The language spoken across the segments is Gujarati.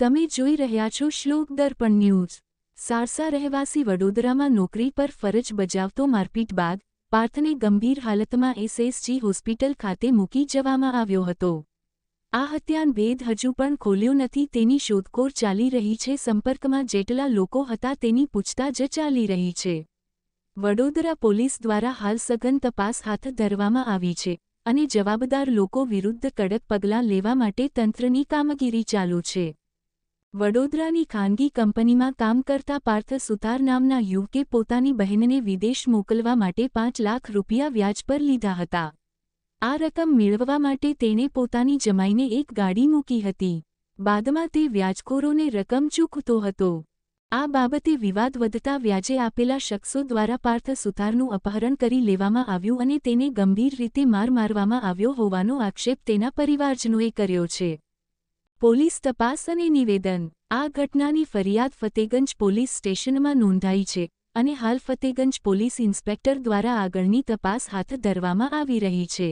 તમે જોઈ રહ્યા છો શ્લોક દર્પણ ન્યૂઝ. સારસા રહેવાસી વડોદરામાં નોકરી પર ફરજ બજાવતો મારપીટ બાદ પાર્થને ગંભીર હાલતમાં એસએસજી હોસ્પિટલ ખાતે મૂકી જવામાં આવ્યો હતો. આ હત્યાન ભેદ હજુ પણ ખોલ્યો નથી, તેની શોધખોળ ચાલી રહી છે, સંપર્કમાં જેટલા લોકો હતા તેની પૂછતાછ ચાલી રહી છે. વડોદરા પોલીસ દ્વારા હાલ સઘન તપાસ હાથ ધરવામાં આવી છે અને જવાબદાર લોકો વિરુદ્ધ કડક પગલાં લેવા માટે તંત્રની કામગીરી ચાલુ છે. વડોદરાની ખાનગી કંપનીમાં કામ કરતા પાર્થ સુતાર નામના યુવકે પોતાની બહેનને વિદેશ મોકલવા માટે પાંચ લાખ રૂપિયા વ્યાજ પર લીધા હતા. આ રકમ મેળવવા માટે તેણે પોતાની જમાઈને એક ગાડી મૂકી હતી. બાદમાં તે વ્યાજખોરોને રકમ ચૂકતો હતો. આ બાબતે વિવાદ વધતા વ્યાજે આપેલા શખ્સો દ્વારા પાર્થ સુતારનું અપહરણ કરી લેવામાં આવ્યું અને તેને ગંભીર રીતે માર મારવામાં આવ્યો હોવાનો આક્ષેપ તેના પરિવારજનોએ કર્યો છે. પોલીસ તપાસ અને નિવેદન. આ ઘટનાની ફરિયાદ ફતેગંજ પોલીસ સ્ટેશનમાં નોંધાઈ છે અને હાલ ફતેગંજ પોલીસ ઇન્સ્પેક્ટર દ્વારા આગળની તપાસ હાથ ધરવામાં આવી રહી છે.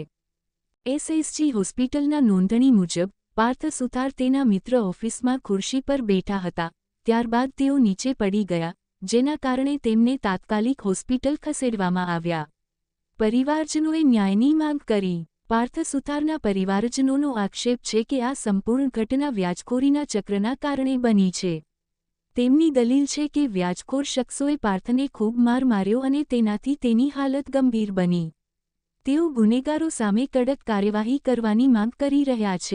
એસએસજી હોસ્પિટલના નોંધણી મુજબ, પાર્થ સુથાર તેના મિત્ર ઓફિસમાં ખુરશી પર બેઠા હતા. ત્યારબાદ તેઓ નીચે પડી ગયા, જેના કારણે તેમને તાત્કાલિક હોસ્પિટલ ખસેડવામાં આવ્યા. પરિવારજનોએ ન્યાયની માંગ કરી. પાર્થ સુથારના પરિવારજનોનો આક્ષેપ છે કે આ સંપૂર્ણ ઘટના વ્યાજખોરીના ચક્રના કારણે બની છે. તેમની દલીલ છે કે વ્યાજખોર શખ્સોએ પાર્થને ખૂબ માર માર્યો અને તેનાથી તેની હાલત ગંભીર બની. તેઓ ગુનેગારો સામે કડક કાર્યવાહી કરવાની માંગ કરી રહ્યા છે.